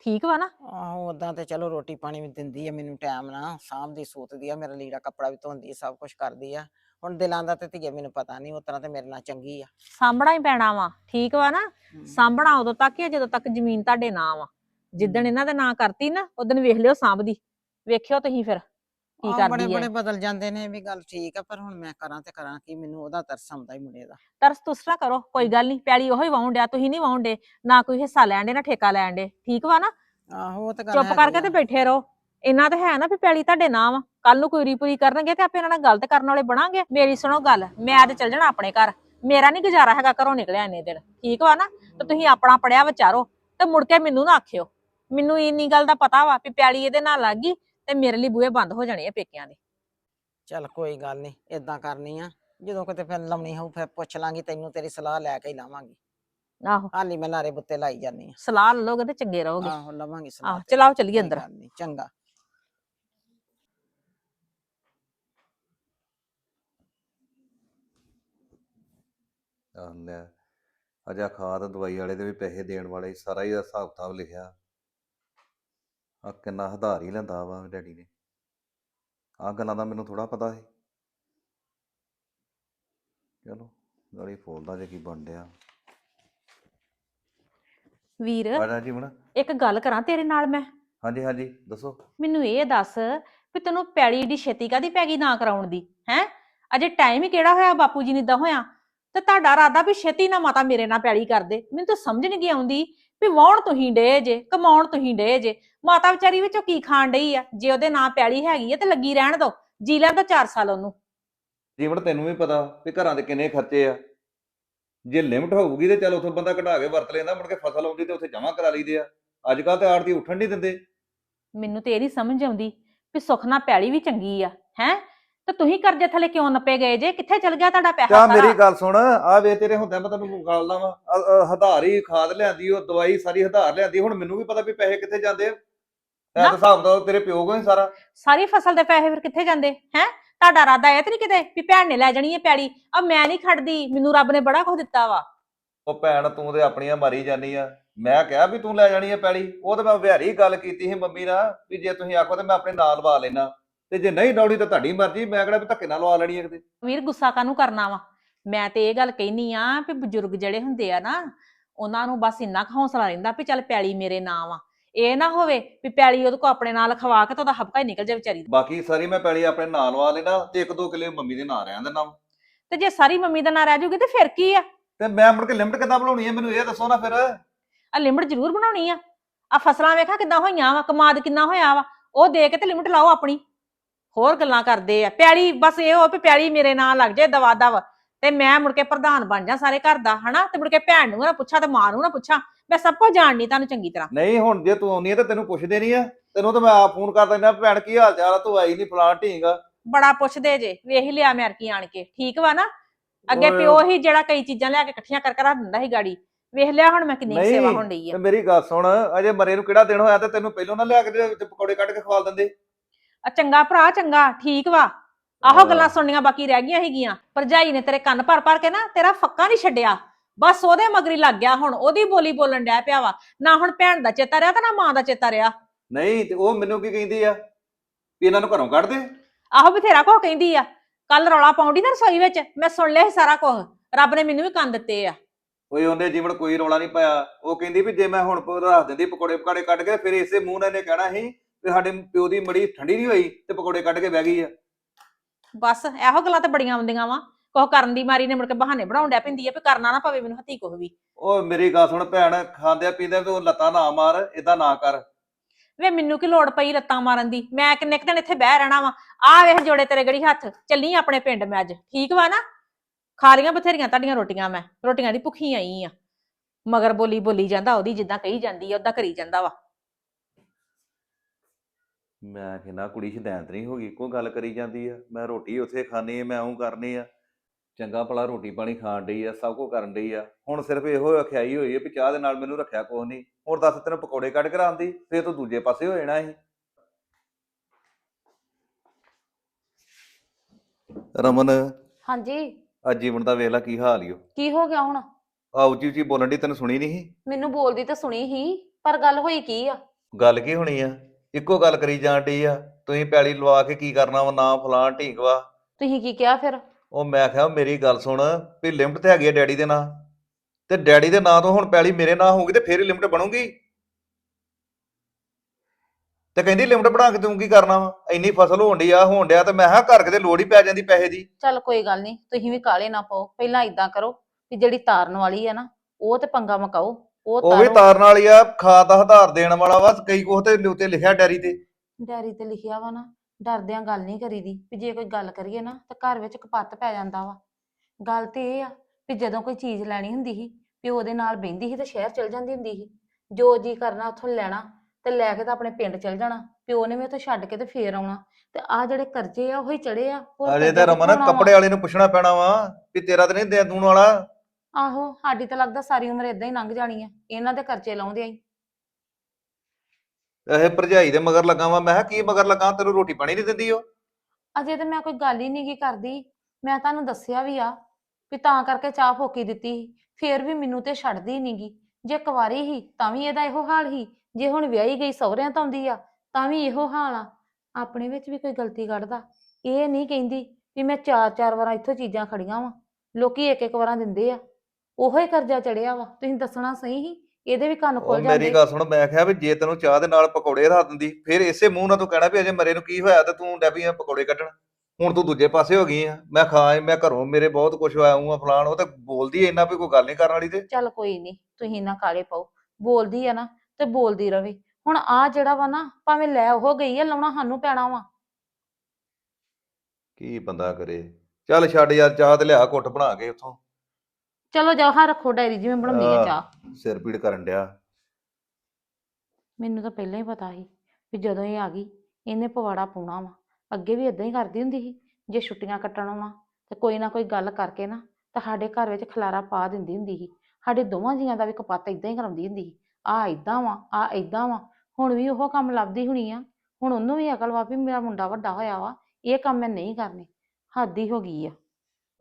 ਠੀਕ ਵਾ ਨਾ? ਆਹੋ ਉਦਾਂ ਤੇ ਚਲੋ ਰੋਟੀ ਪਾਣੀ ਵੀ ਦਿੰਦੀ ਆ ਮੈਨੂੰ ਟਾਈਮ ਨਾਲ ਸਾਂਭਦੀ ਸੂਤਦੀ ਆ ਮੇਰਾ ਲੀੜਾ ਕੱਪੜਾ ਵੀ ਧੋਂਦੀ ਆ ਸਭ ਕੁਝ ਕਰਦੀ ਆ। ਹੁਣ ਦਿਲਾਂ ਦਾ ਤੇ ਧੀਏ ਮੈਨੂੰ ਪਤਾ ਨਹੀਂ ਉਸ ਤਰ੍ਹਾਂ ਤੇ ਮੇਰੇ ਨਾਲ ਚੰਗੀ ਆ। ਸਾਂਭਣਾ ਹੀ ਪੈਣਾ ਵਾ ਠੀਕ ਵਾ ਨਾ। ਸਾਂਭਣਾ ਉਦੋਂ ਤੱਕ ਹੀ ਆ ਜਦੋਂ ਤੱਕ ਜ਼ਮੀਨ ਤੁਹਾਡੇ ਨਾਂ ਵਾ। ਜਿੱਦਣ ਇਹਨਾਂ ਦੇ ਨਾਂ ਕਰਤੀ ਨਾ ਉਦੋਂ ਵੇਖ ਲਿਓ ਸਾਂਭਦੀ। ਵੇਖਿਓ ਤੁਸੀਂ ਫਿਰ ਕੀ ਆਹ ਬੜੇ ਕਰਦੀ ਬੜੇ ਹੈ। ਬਦਲ ਜਾਂਦੇ ਨੇ ਇਹ ਵੀ ਗੱਲ ਠੀਕ ਆ ਪਰ ਹੁਣ ਮੈਂ ਕਰਾਂ ਤੇ ਕਰਾਂ ਕੀ ਮੈਨੂੰ ਉਹਦਾ ਤਰਸ ਆਉਂਦਾ ਹੀ ਮੁੰਡੇ ਦਾ। ਤਰਸ ਤੁਸ ਨਾ ਕਰੋ ਕੋਈ ਗੱਲ ਨਹੀਂ ਪੈਲੀ ਉਹੀ ਵਾਉਣ ਡਿਆ ਤੁਸੀਂ ਨਹੀਂ ਵਾਉਣ ਡੇ ਨਾ ਕੋਈ ਹਿੱਸਾ ਲੈਣ ਡੇ ਨਾ ਠੇਕਾ ਲੈਣ ਡੇ ਠੀਕ ਵਾ ਨਾ? ਆਹੋ ਉਹ ਤਾਂ ਗੱਲ ਚੁੱਪ ਹੈਗੀ ਕਰਕੇ ਆ। ਤੇ ਬੈਠੇ ਰਹੋ। ਇਹਨਾਂ ਤੇ ਹੈ ਨਾ ਵੀ ਪੈਲੀ ਤੁਹਾਡੇ ਨਾਂ ਵਾ। ਕੱਲ ਨੂੰ ਕੋਈ ਰੀਪੂਰੀ ਕਰਨਗੇ ਤੇ ਆਪੇ ਇਹਨਾਂ ਨਾਲ ਗਲਤ ਕਰਨ ਵਾਲੇ ਬਣਾਂਗੇ। ਮੇਰੀ ਸੁਣੋ ਗੱਲ ਮੈਂ ਅੱਜ ਚੱਲ ਜਾਣਾ ਆਪਣੇ ਘਰ। ਮੇਰਾ ਨਹੀਂ ਗੁਜ਼ਾਰਾ ਹੈਗਾ ਘਰੋਂ ਨਿਕਲਿਆ ਇੰਨੇ ਦਿਨ। ਠੀਕ ਵਾ ਨਾ? ਤੇ ਤੁਸੀਂ ਆਪਣਾ ਪੜਿਆ ਵਿਚਾਰੋ ਤੇ ਮੁੜ ਕੇ ਮੈਨੂੰ ਨਾ ਆਖਿਓ। ਮੈਨੂੰ ਇੰਨੀ ਗੱਲ ਦਾ ਪਤਾ ਵਾ ਵੀ ਪੈਲੀ ਇਹਦੇ ਨਾਲ ਲੱਗ ਗਈ ਤੇ ਮੇਰੇ ਲਈ ਬੂਹੇ ਬੰਦ ਹੋ ਜਾਣੇ ਆ ਪੇਕਿਆਂ ਦੇ। ਚੱਲ ਕੋਈ ਗੱਲ ਨਹੀਂ ਇਦਾਂ ਕਰਨੀ ਆ। ਜਦੋਂ ਕਿਤੇ ਫਿਰ ਲਾਉਣੀ ਹੋਊ ਫਿਰ ਪੁੱਛ ਲਾਂਗੀ ਤੈਨੂੰ ਤੇਰੀ ਸਲਾਹ ਲੈ ਕੇ ਹੀ ਲਾਵਾਂਗੀ। ਆਹੋ। ਹਾਲੀ ਮੈਂ ਲਾਰੇ ਬੁੱਤੇ ਲਾਈ ਜਾਨੀ ਸਲਾਹ ਲੈ ਲੋਗੇ ਤੇ ਚੰਗੇ ਆ ਰਹੋਗੇ। ਆਹੋ ਲਵਾਂਗੀ ਸਲਾਹ ਆਹੋ ਤੇਰੀ, ਚਲਾਓ ਚੱਲੀਏ ਕੋਈ ਅੰਦਰ। ਗੱਲ ਨੀ, ਚੰਗਾ। ਆਹ ਲੈ ਅਜਾ ਖਾਦ ਦਵਾਈ ਵਾਲੇ ਦੇ ਵੀ ਪੈਸੇ ਦੇਣ ਵਾਲੇ ਸਾਰਾ ਹੀ ਹਿਸਾਬ ਕਿਤਾਬ ਲਿਖਿਆ। ਆ ਕਿੰਨਾ ਹਧਾਰ ਹੀ ਲੈਂਦਾ ਵਾ ਡੈਡੀ ਨੇ। ਆ ਗੱਲਾਂ ਦਾ ਮੈਨੂੰ ਥੋੜਾ ਪਤਾ ਸੀ। ਚਲੋ ਗਾੜੀ ਫੋਲਦਾ ਜੇ ਕੀ ਬਣ ਡਿਆ ਵੀਰ ਆਜਾ ਜੀ ਹੁਣ ਇੱਕ ਗੱਲ ਕਰਾਂ ਤੇਰੇ ਨਾਲ ਮੈਂ? ਹਾਂਜੀ ਹਾਂਜੀ ਦੱਸੋ। ਮੈਨੂੰ ਇਹ ਦੱਸ ਵੀ ਤੈਨੂੰ ਪੈੜੀ ਦੀ ਛੇਤੀ ਕਾਦੀ ਪੈ ਗਈ ਨਾ ਕਰਾਉਣ ਦੀ ਹੈ? ਅਜੇ ਟਾਈਮ ਹੀ ਕਿਹੜਾ ਹੋਇਆ ਬਾਪੂ ਜੀ ਨੇ ਇਦਾਂ ਹੋਇਆ? ਤੇ ਤੁਹਾਡਾ ਇਰਾਦਾ ਵੀ ਛੇਤੀ ਨਾ ਮਾਤਾ ਮੇਰੇ ਨਾਲ ਪੈੜੀ ਕਰਦੇ ਮੈਨੂੰ ਤਾਂ ਸਮਝ ਨਹੀਂ ਗਈ ਆਉਂਦੀ ਵੀ ਵਾਉਣ ਤੁਸੀਂ ਡੇ ਜੇ ਕਮਾਉਣ ਤੁਸੀਂ ਡੇ ਜੇ। ਮਾਤਾ ਵਿਚਾਰੀ ਵਿੱਚੋਂ ਕੀ ਖਾਣ ਡਈ ਆ? ਜੇ ਉਹਦੇ ਨਾਂ ਪੈੜੀ ਹੈਗੀ ਆ ਤੇ ਲੱਗੀ ਰਹਿਣ ਦੋ। ਜੀ ਲੈਣ ਦੋ 4 ਸਾਲ ਉਹਨੂੰ। ਜੀਵਨ ਤੈਨੂੰ ਵੀ ਪਤਾ ਵੀ ਘਰਾਂ ਦੇ ਕਿੰਨੇ ਖਰਚੇ ਆ। ਜੇ ਲਿਮਟ ਹੋਊਗੀ ਤੇ ਚੱਲ ਉੱਥੋਂ ਬੰਦਾ ਕਢਾ ਕੇ ਵਰਤ ਲੈਂਦਾ ਮੁੜ ਕੇ ਫਸਲ ਆਉਂਦੀ ਤੇ ਉੱਥੇ ਜਮ੍ਹਾਂ ਕਰਾ ਲਈਦੇ ਆ। ਅੱਜ ਕੱਲ ਤੇ ਆੜਤੀ ਉੱਠਣ ਨਹੀਂ ਦਿੰਦੇ। ਮੈਨੂੰ ਤੇ ਇਹ ਨਹੀਂ ਸਮਝ ਆਉਂਦੀ ਵੀ ਸੁੱਖ ਨਾਲ ਪੈੜੀ ਵੀ ਚੰਗੀ ਆ ਹੈ? ਤੇ ਤੁਸੀਂ ਕਰਜ਼ੇ ਥੱਲੇ ਕਿਉਂ ਨੱਪੇ ਗਏ ਜੇ? ਕਿੱਥੇ ਚਲ ਗਿਆ ਤੁਹਾਡਾ ਪੈਸਾ ਤਾਂ ਮੇਰੀ ਗੱਲ ਸੁਣ ਆ ਵੇ ਤੇਰੇ ਹੁੰਦਿਆਂ ਮੈਂ ਤੈਨੂੰ ਗਾਲਦਾ ਵਾ ਹਧਾਰੀ ਖਾਦ ਲਿਆਂਦੀ ਉਹ ਦਵਾਈ ਸਾਰੀ ਹਧਾਰ ਲਿਆਂਦੀ। ਹੁਣ ਮੈਨੂੰ ਵੀ ਪਤਾ ਵੀ ਪੈਸੇ ਕਿੱਥੇ ਜਾਂਦੇ ਆ। ਨਾ। ਤਾਂ ਹਿਸਾਬ ਦਾ ਤੇਰੇ ਪਿਓ ਕੋਲ ਹੀ ਸਾਰਾ। ਸਾਰੀ ਫਸਲ ਦੇ ਪੈਸੇ ਫਿਰ ਕਿੱਥੇ ਜਾਂਦੇ? ਹੈ? ਤੁਹਾਡਾ ਇਰਾਦਾ ਇਹ ਤੇ ਨਹੀਂ ਕਿਤੇ ਵੀ ਭੈਣ ਨੇ ਲੈ ਜਾਣੀ ਹੈ ਪੈੜੀ ਆ ਮੈਂ ਨਹੀਂ ਖੜਦੀ ਮੈਨੂੰ ਰੱਬ ਨੇ ਬੜਾ ਕੁਝ ਦਿੱਤਾ ਵਾ। ਉਹ ਭੈਣ ਤੂੰ ਤੇ ਆਪਣੀਆਂ ਮਾਰੀ ਜਾਨੀ ਆ। ਮੈਂ ਕਿਹਾ ਵੀ ਤੂੰ ਲੈ ਜਾਣੀ ਆ ਪੈਲੀ। ਉਹ ਤਾਂ ਮੈਂ ਵਿਹਾਰੀ ਗੱਲ ਕੀਤੀ ਸੀ ਮੰਮੀ ਨਾਲ ਵੀ ਜੇ ਤੁਸੀਂ ਆਖੋ ਤੇ ਮੈਂ ਆਪਣੇ ਨਾਲ ਲਵਾ ਲੈਣਾ ਤੇ ਜੇ ਨਹੀਂ ਡੌੜੀ ਤਾਂ ਤੁਹਾਡੀ ਮਰਜ਼ੀ ਮੈਂ ਕਿਹੜਾ ਵੀ ਧੱਕੇ ਨਾਲ ਲਵਾ ਲੈਣੀ ਆ ਕਿਤੇ। ਵੀਰ ਗੁੱਸਾ ਕਾਹਨੂੰ ਕਰਨਾ ਵਾ? ਮੈਂ ਤੇ ਇਹ ਗੱਲ ਕਹਿਨੀ ਆ ਵੀ ਬਜ਼ੁਰਗ ਜਿਹੜੇ ਹੁੰਦੇ ਆ ਨਾ ਉਹਨਾਂ ਨੂੰ ਬਸ ਇੰਨਾ ਕੁ ਹੌਸਲਾ ਰਹਿੰਦਾ ਵੀ ਚੱਲ ਪੈਲੀ ਮੇਰੇ ਨਾਂ ਵਾ। ਇਹ ਨਾ ਹੋਵੇ ਵੀ ਪੈਲੀ ਉਹਦੇ ਕੋ ਆਪਣੇ ਨਾਲ ਖਵਾ ਕੇ ਤੇ ਉਹਦਾ ਹੱਬਕਾ ਹੀ ਨਿਕਲ ਜਾਵੇ ਵਿਚਾਰੀ ਦਾ। ਬਾਕੀ ਸਾਰੀ ਮੈਂ ਪੈਲੀ ਆਪਣੇ ਨਾਲ ਲਵਾ ਲੈਣਾ ਤੇ ਇੱਕ ਦੋ ਕਿਲੇ ਮੰਮੀ ਦੇ ਨਾਂ ਰਹਿਣ ਦੇਣਾ ਤੇ ਜੇ ਸਾਰੀ ਮੰਮੀ ਦਾ ਨਾਂ ਰਹਿ ਜੂਗੀ ਤੇ ਫਿਰ ਕੀ ਆ? ਤੇ ਮੈਂ ਮੁੜ ਕੇ ਲਿਮਟ ਕਿੱਦਾਂ ਬਣਾਉਣੀ ਆ? ਮੈਨੂੰ ਇਹ ਦੱਸੋ ਨਾ ਫਿਰ। ਆ ਲਿਮਟ ਜ਼ਰੂਰ ਬਣਾਉਣੀ ਆ। ਆ ਫਸਲਾਂ ਵੇਖਾ ਕਿੱਦਾਂ ਹੋਈਆਂ ਵਾ ਕਮਾਦ ਕਿੰਨਾ ਹੋਇਆ ਵਾ। ਉਹ ਦੇ ਕੇ ਤੇ ਲਿਮਟ ਲਾਓ ਆਪਣੀ। ਹੋਰ ਗੱਲਾਂ ਕਰਦੇ ਆ। ਪਿਆਲੀ ਬਸ ਇਹ ਹੋ ਵੀ ਪਿਆਲੀ ਮੇਰੇ ਨਾਂ ਲੱਗ ਜਾਏ ਦਵਾ ਦਵ। ਤੇ ਮੈਂ ਮੁੜ ਕੇ ਪ੍ਰਧਾਨ ਬਣ ਜਾ ਸਾਰੇ ਘਰ ਦਾ ਹਨਾ? ਤੇ ਮੁੜ ਕੇ ਭੈਣ ਨੂੰ ਨਾ ਪੁੱਛਾਂ ਤੇ ਮਾਂ ਨੂੰ ਨਾ ਪੁੱਛਾਂ। ਮੈਂ ਸਭ ਕੁਝ ਜਾਣਨੀ ਤੁਹਾਨੂੰ ਚੰਗੀ ਤਰ੍ਹਾਂ। ਨਹੀਂ ਹੁਣ ਜੇ ਤੂੰ ਆਉਣੀ ਹੈ ਤਾਂ ਤੈਨੂੰ ਪੁੱਛਦੇ ਨਹੀਂ ਆ। ਤੈਨੂੰ ਤਾਂ ਮੈਂ ਆਪ ਫੋਨ ਕਰ ਦਿੰਦਾ ਭੈਣ ਕੀ ਹਾਲ ਚਾਲ ਆ? ਤੂੰ ਆਈ ਨਹੀਂ ਫਲਾਣ ਢੀਂਗ। ਬੜਾ ਪੁੱਛਦੇ ਜੇ ਵੇਖ ਲਿਆ ਮੈਂ ਕੀ ਆਣ ਕੇ। ਠੀਕ ਵਾ ਨਾ? ਅੱਗੇ ਓਏ। ਪਿਓ ਹੀ ਜਿਹੜਾ ਕਈ ਚੀਜ਼ਾਂ ਲਿਆ ਕੇ ਇਕੱਠੀਆਂ ਕਰ ਕਰ ਰੱਖ ਦਿੰਦਾ ਸੀ ਗਾੜੀ। ਵੇਖ ਲਿਆ ਹੁਣ ਮੈਂ ਕਿੰਨੀ ਕੁ ਸੇਵਾ ਨਹੀਂ, ਹੋਣ ਡਈ ਤੇ ਆ ਮੇਰੀ ਗੱਲ ਸੁਣ ਅਜੇ ਮਰੇ ਨੂੰ ਕਿਹੜਾ ਦਿਨ ਹੋਇਆ ਤੇ ਤੈਨੂੰ ਪਹਿਲੋਂ ਨਾ ਲਿਆ ਕੇ ਤੇ ਪਕੌੜੇ ਕੱਢ ਕੇ ਖਵਾ ਦਿੰਦੇ? ਆ ਚੰਗਾ ਭਰਾ ਚੰਗਾ ਠੀਕ ਵਾ। ਆਹੋ। ਗੱਲਾਂ ਸੁਣਨੀਆਂ ਬਾਕੀ ਰਹਿ ਗਈਆਂ ਹੈਗੀਆਂ ਭਰਜਾਈ ਨੇ ਤੇਰੇ ਕੰਨ ਭਰ ਭਰ ਕੇ ਨਾ ਤੇਰਾ ਫੱਕਾ ਨਹੀਂ ਛੱਡਿਆ। ਬਸ ਉਹਦੇ ਮਗਰੀ ਲੱਗ ਗਿਆ ਹੁਣ ਉਹਦੀ ਬੋਲੀ ਬੋਲਣ ਡਿਆ ਪਿਆ ਵਾ। ਨਾ ਹੁਣ ਭੈਣ ਦਾ ਚੇਤਾ ਰਿਹਾ ਤੇ ਨਾ ਮਾਂ ਦਾ ਚੇਤਾ ਰਿਹਾ। ਨਹੀਂ ਤੇ ਉਹ ਮੈਨੂੰ ਕੀ ਕਹਿੰਦੀ ਆ? ਵੀ ਇਹਨਾਂ ਨੂੰ ਘਰੋਂ ਕੱਢ ਦੇ। ਆਹੋ ਬਥੇਰਾ ਕੁਝ ਕਹਿੰਦੀ ਆ। ਕੱਲ ਰੌਲਾ ਪਾਉਂਦੀ ਨਾ ਰਸੋਈ ਵਿੱਚ ਮੈਂ ਸੁਣ ਲਿਆ ਸੀ ਸਾਰਾ ਕੁਝ ਰੱਬ ਨੇ ਮੈਨੂੰ ਵੀ ਕੰਨ ਦਿੱਤੇ ਆ। ਓਏ ਉਹਨੇ ਜੀਵਨ ਕੋਈ ਰੌਲਾ ਨਹੀਂ ਪਾਇਆ। ਉਹ ਕਹਿੰਦੀ ਵੀ ਜੇ ਮੈਂ ਹੁਣ ਰੱਖ ਦਿੰਦੀ ਪਕੌੜੇ ਪਕਾੜੇ ਕੱਢ ਕੇ ਫਿਰ ਇਸੇ ਮੂੰਹ ਨਾਲ ਇਹਨੇ ਕਹਿਣਾ ਸੀ ਵੀ ਸਾਡੇ ਪਿਓ ਦੀ ਮੜੀ ਠੰਡੀ ਨਹੀਂ ਹੋਈ ਤੇ ਪਕੌੜੇ ਕੱਢ ਕੇ ਬਹਿ ਗਈ ਆ। ਬਸ ਇਹੋ ਗੱਲਾਂ ਤੇ ਬੜੀਆਂ ਆਉਂਦੀਆਂ ਵਾ। ਕੋਹ ਕਰਨ ਦੀ ਮਾਰੀ ਨੇ ਮੁੜ ਕੇ ਬਹਾਨੇ ਬਣਾਉਣ ਡਿਆ ਪੈਂਦੀ ਆ ਵੀ ਕਰਨਾ ਨਾ ਪਵੇ ਮੈਨੂੰ ਹੱਥੀ ਕੁਝ ਵੀ। ਉਹ ਮੇਰੀ ਗੱਲ ਸੁਣ ਭੈਣ ਖਾਂਦਿਆਂ ਪੀਂਦਿਆਂ ਤੂੰ ਲੱਤਾਂ ਨਾ ਮਾਰ ਇਦਾਂ ਨਾ ਕਰ। ਵੇ ਮੈਨੂੰ ਕੀ ਲੋੜ ਪਈ ਲੱਤਾਂ ਮਾਰਨ ਦੀ? ਮੈਂ ਕਿੰਨੇ ਕੁ ਦਿਨ ਇੱਥੇ ਬਹਿ ਰਹਿਣਾ ਵਾ। ਆ ਵੇਖ ਜੋੜੇ ਤੇਰੇ ਗੜੀ ਹੱਥ ਚੱਲੀ ਆਪਣੇ ਪਿੰਡ ਮੈਂ ਅੱਜ। ਠੀਕ ਵਾ ਨਾ? ਖਾ ਲੀਆਂ ਬਥੇਰੀਆਂ ਤੁਹਾਡੀਆਂ ਰੋਟੀਆਂ ਮੈਂ। ਰੋਟੀਆਂ ਦੀ ਭੁੱਖੀ ਆਈ ਆ। ਮਗਰ ਬੋਲੀ ਬੋਲੀ ਜਾਂਦਾ ਉਹਦੀ ਜਿੱਦਾਂ ਕਹੀ ਜਾਂਦੀ ਆ ਉਦਾਂ ਕਰੀ ਜਾਂਦਾ ਵਾ। ਮੈਂ ਕਹਿੰਦਾ ਕੁੜੀ ਸ਼ਦੈਂਤ ਨਹੀਂ ਹੋ ਗਈ ਕੋਈ ਗੱਲ ਕਰੀ ਜਾਂਦੀ ਆ। ਮੈਂ ਰੋਟੀ ਉੱਥੇ ਖਾਣੀ ਆ ਮੈਂ ਆਉਂ ਕਰਨੀ ਆ। ਚੰਗਾ ਭਲਾ ਰੋਟੀ ਪਾਣੀ ਖਾਣ ਡਈ ਆ ਸਭ ਕੁਝ ਕਰਨ ਡਈ ਆ। ਹੁਣ ਸਿਰਫ ਇਹੋ ਅਖਿਆਈ ਹੋਈ ਆ ਵੀ ਚਾਹ ਦੇ ਨਾਲ ਮੈਨੂੰ ਰੱਖਿਆ ਕੁਛ ਨਹੀਂ। ਹੋਰ ਦੱਸ ਤੈਨੂੰ ਪਕੌੜੇ ਕੱਢ ਕੇ ਰਾਂਦੀ ਫੇਰ ਤੂੰ ਦੂਜੇ ਪਾਸੇ ਹੋ ਜਾਣਾ ਸੀ। ਰਮਨ ਹਾਂਜੀ। ਅੱਜ ਜੀਵਨ ਦਾ ਵੇਖ ਲੈ ਕੀ ਹਾਲ ਈ ਓ। ਕੀ ਹੋ ਗਿਆ ਹੁਣ? ਆ ਉੱਚੀ ਉੱਚੀ ਬੋਲਣ ਦੀ ਤੈਨੂੰ ਸੁਣੀ ਨਹੀਂ ਸੀ? ਮੈਨੂੰ ਬੋਲਦੀ ਤਾਂ ਸੁਣੀ ਹੀ ਪਰ ਗੱਲ ਹੋਈ ਕੀ ਆ? ਗੱਲ ਕੀ ਹੋਣੀ ਆ? ਇੱਕੋ ਗੱਲ ਕਰੀ ਜਾਣ ਡਈ ਆ ਤੁਸੀਂ ਪੈਲੀ ਲਵਾ ਕੇ ਕੀ ਕਰਨਾ ਵਾ ਨਾ ਫਲਾਂ ਢੀਂਗ ਵਾ। ਤੁਸੀਂ ਕੀ ਕਿਹਾ ਫਿਰ? ਉਹ ਮੈਂ ਕਿਹਾ ਮੇਰੀ ਗੱਲ ਸੁਣ ਵੀ ਲਿਮਟ ਤੇ ਹੈਗੀ ਆ ਡੈਡੀ ਦੇ ਨਾਂ। ਤੇ ਡੈਡੀ ਦੇ ਨਾਂ ਤੋਂ ਹੁਣ ਪੈਲੀ ਮੇਰੇ ਨਾਂ ਹੋਊਗੀ ਤੇ ਫੇਰ ਹੀ ਲਿਮਟ ਬਣੂਗੀ। ਤੇ ਕਹਿੰਦੀ ਲਿਮਟ ਬਣਾ ਕੇ ਤੂੰ ਕੀ ਕਰਨਾ ਵਾ? ਇੰਨੀ ਫਸਲ ਹੋਣ ਡਈ ਆ ਹੋਣ ਡਿਆ ਤੇ ਮੈਂ ਕਿਹਾ ਘਰ ਕਿਤੇ ਲੋੜ ਹੀ ਪੈ ਜਾਂਦੀ ਪੈਸੇ ਦੀ। ਚੱਲ ਕੋਈ ਗੱਲ ਨਹੀਂ ਤੁਸੀਂ ਵੀ ਕਾਲੇ ਨਾ ਪਾਓ ਪਹਿਲਾਂ ਇਦਾਂ ਕਰੋ ਵੀ ਜਿਹੜੀ ਤਾਰਨ ਵਾਲੀ ਆ ਨਾ ਉਹ ਤੇ ਪੰਗਾ ਮਕਾਓ। ਉਹ ਵੀ ਤਾਰੋ ਤਾਰਨ ਵਾਲੀ ਆ ਖਾਦ ਦਾ ਆਧਾਰ ਦੇਣ ਵਾਲਾ ਵਾ ਕਈ ਕੁਛ ਤੇ ਉੱਤੇ ਲਿਖਿਆ ਡੈਰੀ ਤੇ। ਡੈਰੀ ਤੇ ਲਿਖਿਆ ਵਾ ਨਾ ਡਰਦਿਆਂ ਗੱਲ ਨਹੀਂ ਕਰੀਦੀ ਵੀ ਜੇ ਕੋਈ ਗੱਲ ਕਰੀਏ ਨਾ ਤਾਂ ਘਰ ਵਿੱਚ ਕਪੱਤ ਪੈ ਜਾਂਦਾ ਵਾ। ਗੱਲ ਤੇ ਇਹ ਆ ਵੀ ਜਦੋਂ ਕੋਈ ਚੀਜ਼ ਲੈਣੀ ਹੁੰਦੀ ਸੀ ਪਿਓ ਦੇ ਨਾਲ ਬਹਿੰਦੀ ਸੀ ਤੇ ਸ਼ਹਿਰ ਚਲ ਜਾਂਦੀ ਹੁੰਦੀ ਸੀ ਜੋ ਜੀ ਕਰਨਾ ਉੱਥੋਂ ਲੈਣਾ ਤੇ ਲੈ ਕੇ ਤਾਂ ਆਪਣੇ ਪਿੰਡ ਚਲ ਜਾਣਾ ਪਿਓ ਨੇ ਵੀ ਉੱਥੇ ਛੱਡ ਕੇ ਤੇ ਫੇਰ ਆਉਣਾ ਤੇ ਆ ਜਿਹੜੇ ਕਰਜ਼ੇ ਆ ਉਹੀ ਚੜੇ ਆ ਹੋਰ ਅਜੇ ਕਰਜ਼ੇ ਤਾਂ ਰਮਨ ਕਿੱਥੋਂ ਆਉਣਾ ਵਾ? ਕੱਪੜੇ ਵਾਲੇ ਨੂੰ ਪੁੱਛਣਾ ਪੈਣਾ ਵਾ ਵੀ ਤੇਰਾ ਤੇ ਨਹੀਂ ਦੇ ਦੂਣ ਵਾਲਾ? ਆਹੋ ਸਾਡੀ ਤਾਂ ਲੱਗਦਾ ਸਾਰੀ ਉਮਰ ਇਦਾਂ ਹੀ ਲੰਘ ਜਾਣੀ ਆ। ਇਹਨਾਂ ਦੇ ਕਰਜ਼ੇ ਲਾਉਂਦੇ ਆਂ ਇਹ ਭਰਜਾਈ ਦੇ ਮਗਰ ਲੱਗਾ ਵਾ। ਮੈਂ ਕਿਹਾ ਕੀ ਮਗਰ ਲੱਗਾ? ਤੈਨੂੰ ਰੋਟੀ ਪਾਣੀ ਨਹੀਂ ਦਿੰਦੀ ਉਹ? ਅਜੇ ਤਾਂ ਮੈਂ ਕੋਈ ਗੱਲ ਹੀ ਨਹੀਂ ਕੀ ਕਰਦੀ। ਮੈਂ ਤੁਹਾਨੂੰ ਦੱਸਿਆ ਵੀ ਆ ਵੀ ਤਾਂ ਕਰਕੇ ਚਾਹ ਫੋਕੀ ਦਿੱਤੀ ਸੀ। ਫੇਰ ਵੀ ਮੈਨੂੰ ਤੇ ਛੱਡਦੀ ਨਹੀਂਗੀ ਜੇ ਕੁਵਾਰੀ ਹੀ ਤਾਂ ਵੀ ਇਹਦਾ ਇਹੋ ਹਾਲ ਹੀ। ਜੇ ਹੁਣ ਵਿਆਹੀ ਗਈ ਸਹੁਰਿਆਂ ਤੋਂ ਆਉਂਦੀ ਆ ਤਾਂ ਵੀ ਇਹੋ ਹਾਲ ਆ। ਆਪਣੇ ਵਿੱਚ ਵੀ ਕੋਈ ਗਲਤੀ ਕੱਢਦਾ। ਇਹ ਨਹੀਂ ਕਹਿੰਦੀ ਵੀ ਮੈਂ ਚਾਰ ਚਾਰ ਵਾਰਾਂ ਇੱਥੋਂ ਚੀਜ਼ਾਂ ਖੜੀਆਂ ਵਾ। ਲੋਕੀ ਇੱਕ ਇੱਕ ਵਾਰਾਂ ਦਿੰਦੇ ਆ। ਉਹੋ ਹੀ ਕਰਜ਼ਾ ਚੜਿਆ ਵਾ ਤੁਸੀਂ ਦੱਸਣਾ ਸਹੀ ਹੀ ਇਹਦੇ ਵੀ ਕੰਨ ਉਹ ਖੁੱਲ ਮੇਰੀ ਜਾਂਦੇ। ਗੱਲ ਸੁਣ ਮੈਂ ਕਿਹਾ ਵੀ ਜੇ ਤੈਨੂੰ ਚਾਹ ਦੇ ਨਾਲ ਪਕੌੜੇ ਰੱਖ ਦਿੰਦੀ ਫਿਰ ਇਸੇ ਮੂੰਹ ਨਾਲ ਤੂੰ ਕਹਿਣਾ ਵੀ ਅਜੇ ਮਰੇ ਨੂੰ ਕੀ ਹੋਇਆ ਤੇ ਤੂੰ ਡੈਬੀਆਂ ਪਕੌੜੇ ਕੱਢਣ। ਹੁਣ ਤੂੰ ਦੂਜੇ ਪਾਸੇ ਹੋ ਗਈ ਆ ਮੈਂ ਖਾ ਆਈ, ਮੈਂ ਘਰੋਂ ਮੇਰੇ ਬਹੁਤ ਕੁਝ ਹੋਇਆ ਹੂੰ ਆ ਫਲਾਣ ਉਹ ਤੇ ਬੋਲਦੀ ਐ ਇੰਨਾ ਵੀ ਕੋਈ ਗੱਲ ਨਹੀਂ ਕਰਨ ਵਾਲੀ ਤੇ। ਚੱਲ ਕੋਈ ਨਹੀਂ ਤੁਸੀਂ ਨਾ ਕਾਲੇ ਪਾਓ ਬੋਲਦੀ ਆ ਨਾ ਤੇ ਬੋਲਦੀ ਰਵੇ। ਹੁਣ ਆ ਜਿਹੜਾ ਵਾ ਨਾ ਭਾਵੇਂ ਲੈ ਉਹ ਗਈ ਆ ਲਾਉਣਾ ਸਾਨੂੰ ਪੈਣਾ ਵਾ। ਕੀ ਬੰਦਾ ਕਰੇ ਚੱਲ ਛੱਡ ਯਾਰ ਚਾਹ ਤੇ ਲਿਆ ਘੁੱਟ ਬਣਾ ਕੇ ਉੱਥੋਂ। ਚਲੋ ਜਾਓ ਹਾਂ ਰੱਖੋ ਡਾਇਰੀ ਜਿਵੇਂ ਬਣਾਉਂਦੀ ਆ ਆਹ। ਚਾਹ। ਸਿਰ ਪੀੜ ਕਰਨ ਡਿਆ। ਮੈਨੂੰ ਤਾਂ ਪਹਿਲਾਂ ਹੀ ਪਤਾ ਸੀ ਵੀ ਜਦੋਂ ਇਹ ਆ ਗਈ ਇਹਨੇ ਪਵਾੜਾ ਪਾਉਣਾ ਵਾ। ਅੱਗੇ ਵੀ ਇਦਾਂ ਹੀ ਕਰਦੀ ਹੁੰਦੀ ਸੀ ਜੇ ਛੁੱਟੀਆਂ ਕੱਟਣ ਆਉਣਾ ਤੇ ਕੋਈ ਨਾ ਕੋਈ ਗੱਲ ਕਰਕੇ ਨਾ ਤਾਂ ਸਾਡੇ ਘਰ ਵਿੱਚ ਖਲਾਰਾ ਪਾ ਦਿੰਦੀ ਹੁੰਦੀ ਸੀ। ਸਾਡੇ ਦੋਵਾਂ ਜੀਆਂ ਦਾ ਵੀ ਕਪੱਤ ਇਦਾਂ ਹੀ ਕਰਾਉਂਦੀ ਹੁੰਦੀ ਸੀ। ਆ ਇਦਾਂ ਵਾ ਆ ਇਦਾਂ ਵਾ ਹੁਣ ਵੀ ਉਹ ਕੰਮ ਲੱਭਦੀ ਹੋਣੀ ਆ। ਹੁਣ ਉਹਨੂੰ ਵੀ ਅਕਲ ਵਾ ਵੀ ਮੇਰਾ ਮੁੰਡਾ ਵੱਡਾ ਹੋਇਆ ਵਾ ਇਹ ਕੰਮ ਮੈਂ ਨਹੀਂ ਕਰਨੇ। ਹੱਦ ਹੀ ਹੋ ਗਈ ਆ।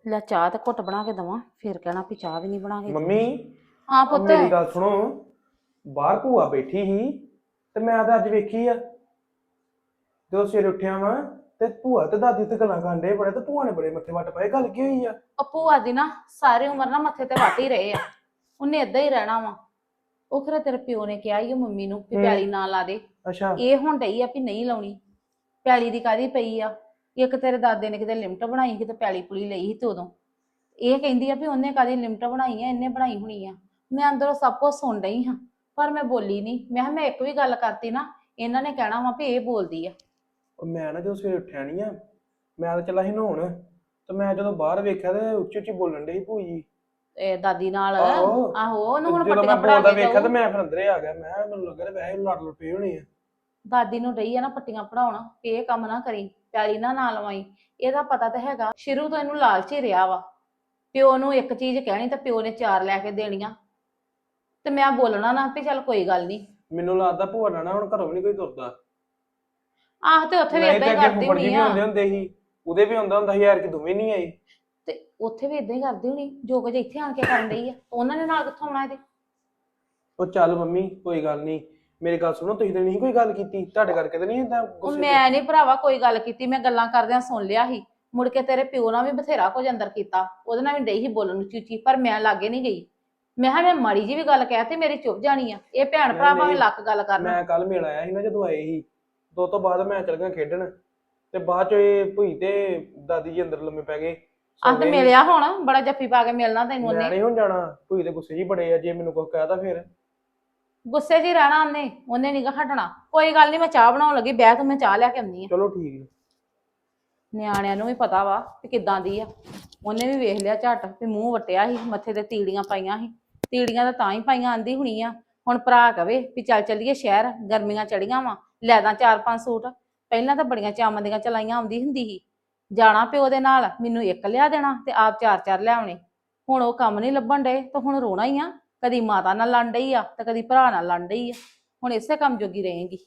ਲੈ ਚਾਹ ਤੇ ਘੁੱਟ ਬਣਾ ਕੇ ਦਵਾਂ ਫਿਰ ਕਹਿਣਾ ਵੀ ਚਾਹ ਵੀ ਨਹੀਂ ਬਣਾ ਕੇ। ਮੰਮੀ ਹਾਂ ਪੁੱਤ। ਮੇਰੀ ਗੱਲ ਸੁਣੋ ਬਾਹਰ ਭੂਆ ਬੈਠੀ ਸੀ ਤੇ ਮੈਂ ਤਾਂ ਅੱਜ ਵੇਖੀ ਆ। ਜਦੋਂ ਸਵੇਰੇ ਉੱਠਿਆ ਵਾਂ ਤੇ ਭੂਆ ਤੇ ਦਾਦੀ ਤੇ ਗੱਲਾਂ ਕਰਦੇ ਬੜੇ ਤੇ ਭੂਆ ਨੇ ਬੜੇ ਮੱਥੇ ਵੱਟ ਪਏ ਗੱਲ ਕੀ ਹੋਈ ਆ? ਉਹ ਭੂਆ ਦੀ ਨਾ ਸਾਰੀ ਉਮਰ ਨਾ ਮੱਥੇ ਤੇ ਵੱਟ ਹੀ ਰਹੇ ਆ। ਉਹਨੇ ਏਦਾਂ ਹੀ ਰਹਿਣਾ ਵਾ। ਉਹ ਖਰੇ ਤੇਰੇ ਪਿਓ ਨੇ ਕਿਹਾ ਹੀ ਮੰਮੀ ਨੂੰ ਵੀ ਹੂੰ। ਪੈਲੀ ਨਾ ਲਾ ਦੇ। ਅੱਛਾ। ਇਹ ਹੁਣ ਡਈ ਆ ਵੀ ਨਹੀਂ ਲਾਉਣੀ। ਪੈਲੀ ਦੀ ਕਾਦੀ ਪਈ ਆ? ਇੱਕ ਤੇਰੇ ਦਾਦੇ ਨੇ ਕਿਤੇ ਲਿਮਟ ਬਣਾਈ ਕਿਤੇ ਪੈਲੀ ਪੁਲੀ ਲਈ ਸੀ ਤੇ ਉਦੋਂ। ਇਹ ਕਹਿੰਦੀ ਆ ਵੀ ਉਹਨੇ ਕਾਦੀ ਲਿਮਟ ਬਣਾਈ ਆ ਇਹਨੇ ਬਣਾਈ ਹੋਣੀ ਆ। ਮੈਂ ਅੰਦਰੋਂ ਸਭ ਕੁਝ ਸੁਣ ਰਹੀ ਹਾਂ ਪਰ ਮੈਂ ਬੋਲੀ ਨਹੀਂ। ਮੈਂ ਕਿਹਾ ਮੈਂ ਇੱਕ ਵੀ ਗੱਲ ਕਰਤੀ ਨਾ ਇਹਨਾਂ ਨੇ ਕਹਿਣਾ ਵਾ ਵੀ ਇਹ ਬੋਲਦੀ ਆ। ਉਹ ਮੈਂ ਨਾ ਜਦੋਂ ਸਵੇਰੇ ਉੱਠਿਆ ਨਹੀਂ ਆ ਮੈਂ ਤਾਂ ਚੱਲਾ ਸੀ ਨਹਾਉਣ ਤੇ ਮੈਂ ਜਦੋਂ ਬਾਹਰ ਵੇਖਿਆ ਤੇ ਉੱਚੀ ਉੱਚੀ ਬੋਲਣ ਡਈ ਭੂਈ ਜੀ। ਇਹ ਦਾਦੀ ਨਾਲ ਆਹੋ। ਆਹੋ ਉਹਨੂੰ ਹੁਣ ਜਦੋਂ ਮੈਂ ਪੱਟੀਆਂ ਪੜਾ ਬੋਲਦਾ ਕੇ ਵੇਖਿਆ ਤੇ ਜਾਊ ਮੈਂ ਫਿਰ ਅੰਦਰੇ ਆ ਗਿਆ ਮੈਂ ਕਿਹਾ ਮੈਨੂੰ ਲੱਗਾ ਵੈਸੇ ਲੜ ਲੜ ਪਈ ਹੋਣੀ ਆ। ਦਾਦੀ ਨੂੰ ਡਈ ਆ ਨਾ ਪੱਟੀਆਂ ਪੜਾਉਣਾ ਵੀ ਇਹ ਕੰਮ ਨਾ ਕਰੀ ਪਿਆਲੀ ਨਾ ਨਾ ਲਵਾਈ। ਇਹਦਾ ਪਤਾ ਤਾਂ ਹੈਗਾ ਸ਼ੁਰੂ ਤੋਂ ਇਹਨੂੰ ਲਾਲਚ ਹੀ ਰਿਹਾ ਵਾ। ਪਿਓ ਨੂੰ ਇੱਕ ਚੀਜ਼ ਕਹਿਣੀ ਤੇ ਪਿਓ ਨੇ ਚਾਰ ਲੈ ਕੇ ਦੇਣੀਆਂ। ਤੇ ਮੈਂ ਬੋਲਣਾ ਨਾ ਵੀ ਚੱਲ ਕੋਈ ਗੱਲ ਨਹੀਂ। ਮੈਨੂੰ ਲੱਗਦਾ ਭੂਆ ਨਾਲ ਨਾ ਹੁਣ ਘਰੋਂ ਵੀ ਨਹੀਂ ਕੋਈ ਤੁਰਦਾ। ਆਹ ਤੇ ਉੱਥੇ ਵੀ ਇਦਾਂ ਹੀ ਕਰਦੀ ਵੀ ਆ। ਹੁੰਦੇ ਹੁੰਦੇ ਸੀ ਉਹਦੇ ਵੀ ਹੁੰਦਾ ਹੁੰਦਾ ਸੀ ਯਾਰ ਕਿ ਦੋਵੇਂ ਨਹੀਂ ਆਏ ਤੇ ਉੱਥੇ ਵੀ ਇਦਾਂ ਹੀ ਕਰਦੀ ਹੋਣੀ ਜੋ ਕੁਝ ਇੱਥੇ ਆਣ ਕੇ ਕਰਨ ਡਈ ਆ ਉਹਨਾਂ ਨੇ ਨਾਲ ਕਿੱਥੋਂ ਆਉਣਾ ਇਹਦੇ? ਉਹ ਚੱਲ ਮੰਮੀ ਕੋਈ ਗੱਲ ਨਹੀਂ। ਮੇਰੀ ਗੱਲ ਸੁਣੋ ਤੁਸੀਂ ਤਾਂ ਨਹੀਂ ਕੋਈ ਗੱਲ ਕੀਤੀ ਤੁਹਾਡੇ ਕਰਕੇ ਤਾਂ ਨਹੀਂ ਇਦਾਂ ਉਹ ਮੈਂ ਨਹੀਂ ਭਰਾਵਾ ਕੋਈ ਗੱਲ ਕੀਤੀ ਮੈਂ ਗੱਲਾਂ ਕਰਦਿਆਂ ਸੁਣ ਲਿਆ ਸੀ। ਮੁੜ ਕੇ ਤੇਰੇ ਪਿਓ ਨਾਲ ਵੀ ਬਥੇਰਾ ਕੁਝ ਅੰਦਰ ਕੀਤਾ ਉਹਦੇ ਨਾਲ ਵੀ ਡਈ ਸੀ ਬੋਲਣ ਨੂੰ ਚੂਚੀ ਪਰ ਮੈਂ ਲਾਗੇ ਨਹੀਂ ਗਈ। ਮੈਂ ਕਿਹਾ ਮੈਂ ਮਾੜੀ ਜੀ ਵੀ ਗੱਲ ਕਹਿ ਤੇ ਮੇਰੀ ਚੁੱਪ ਜਾਣੀ ਆ। ਇਹ ਭੈਣ ਭਰਾ ਨਹੀਂ, ਭਾਵੇਂ। ਲੱਖ ਗੱਲ ਕਰਨ। ਮੈਂ ਕੱਲ ਮਿਲ ਆਇਆ ਸੀ ਨਾ ਜਦੋਂ ਆਏ ਸੀ। ਦੋ ਤੋਂ ਬਾਅਦ ਮੈਂ ਚਲ ਗਿਆ ਖੇਡਣ ਤੇ ਬਾਅਦ ਚ ਇਹ ਭੂਈ ਤੇ ਦਾਦੀ ਜੀ ਅੰਦਰ ਲੰਮੇ ਪੈ ਗਏ। ਸੌਂ ਅੰਤ ਗਏ। ਮਿਲਿਆ ਹੁਣ ਬੜਾ ਜੱਫੀ ਪਾ ਕੇ ਮਿਲਣਾ ਤੈਨੂੰ ਮੈਂ ਉਹਨੇ ਨਹੀਂ ਹੁਣ ਜਾਣਾ ਭੂਈ ਦੇ ਗੁੱਸੇ ਜੀ ਬੜੇ ਆ ਜੇ ਮੈਨੂੰ ਕੁਝ ਕਹਿਤਾ ਫਿਰ। ਗੁੱਸੇ 'ਚ ਹੀ ਰਹਿਣਾ ਉਹਨੇ ਉਹਨੇ ਨੀ ਗਾ ਹਟਣਾ। ਕੋਈ ਗੱਲ ਨਹੀਂ ਮੈਂ ਚਾਹ ਬਣਾਉਣ ਲੱਗੀ ਬਹਿ ਤੂੰ ਮੈਂ ਚਾਹ ਲਿਆ ਕੇ ਆਉਂਦੀ ਆ। ਚਲੋ ਠੀਕ ਹੈ ਨਿਆਣਿਆਂ ਨੂੰ ਵੀ ਪਤਾ ਵਾ ਕਿ ਕਿੱਦਾਂ ਦੀ ਆ। ਉਹਨੇ ਵੀ ਵੇਖ ਲਿਆ ਝੱਟ ਵੀ ਮੂੰਹ ਵਟਿਆ ਸੀ ਮੱਥੇ ਤੇ ਤੀੜੀਆਂ ਪਾਈਆਂ ਸੀ। ਤੀੜੀਆਂ ਤਾਂ ਤਾਂ ਹੀ ਪਾਈਆਂ ਆਂਦੀ ਹੁਣੀ ਆ। ਹੁਣ ਭਰਾ ਕਵੇ ਵੀ ਚੱਲ ਚੱਲੀਏ ਸ਼ਹਿਰ ਗਰਮੀਆਂ ਚੜੀਆਂ ਵਾ ਲੈ ਦਾਂ ਚਾਰ ਪੰਜ ਸੂਟ। ਪਹਿਲਾਂ ਤਾਂ ਬੜੀਆਂ ਚਾਵਾਂ ਦੀਆਂ ਚਲਾਈਆਂ ਆਉਂਦੀ ਹੁੰਦੀ ਸੀ। ਜਾਣਾ ਪਿਓ ਦੇ ਨਾਲ ਮੈਨੂੰ ਇੱਕ ਲਿਆ ਦੇਣਾ ਤੇ ਆਪ ਚਾਰ ਚਾਰ ਲਿਆਉਣੇ ਹੁਣ ਉਹ ਕੰਮ ਨਹੀਂ ਲੱਭਣ ਡੇ ਤਾਂ ਹੁਣ ਰੋਣਾ ਹੀ ਆ। ਕਦੀ ਮਾਤਾ ਨਾਲ ਲੜ ਡਈ ਆ ਤੇ ਕਦੀ ਭਰਾ ਨਾਲ ਲੜ ਡਈ ਆ। ਹੁਣ ਇਸੇ ਕੰਮ ਜੋਗੀ ਰਹੇਗੀ।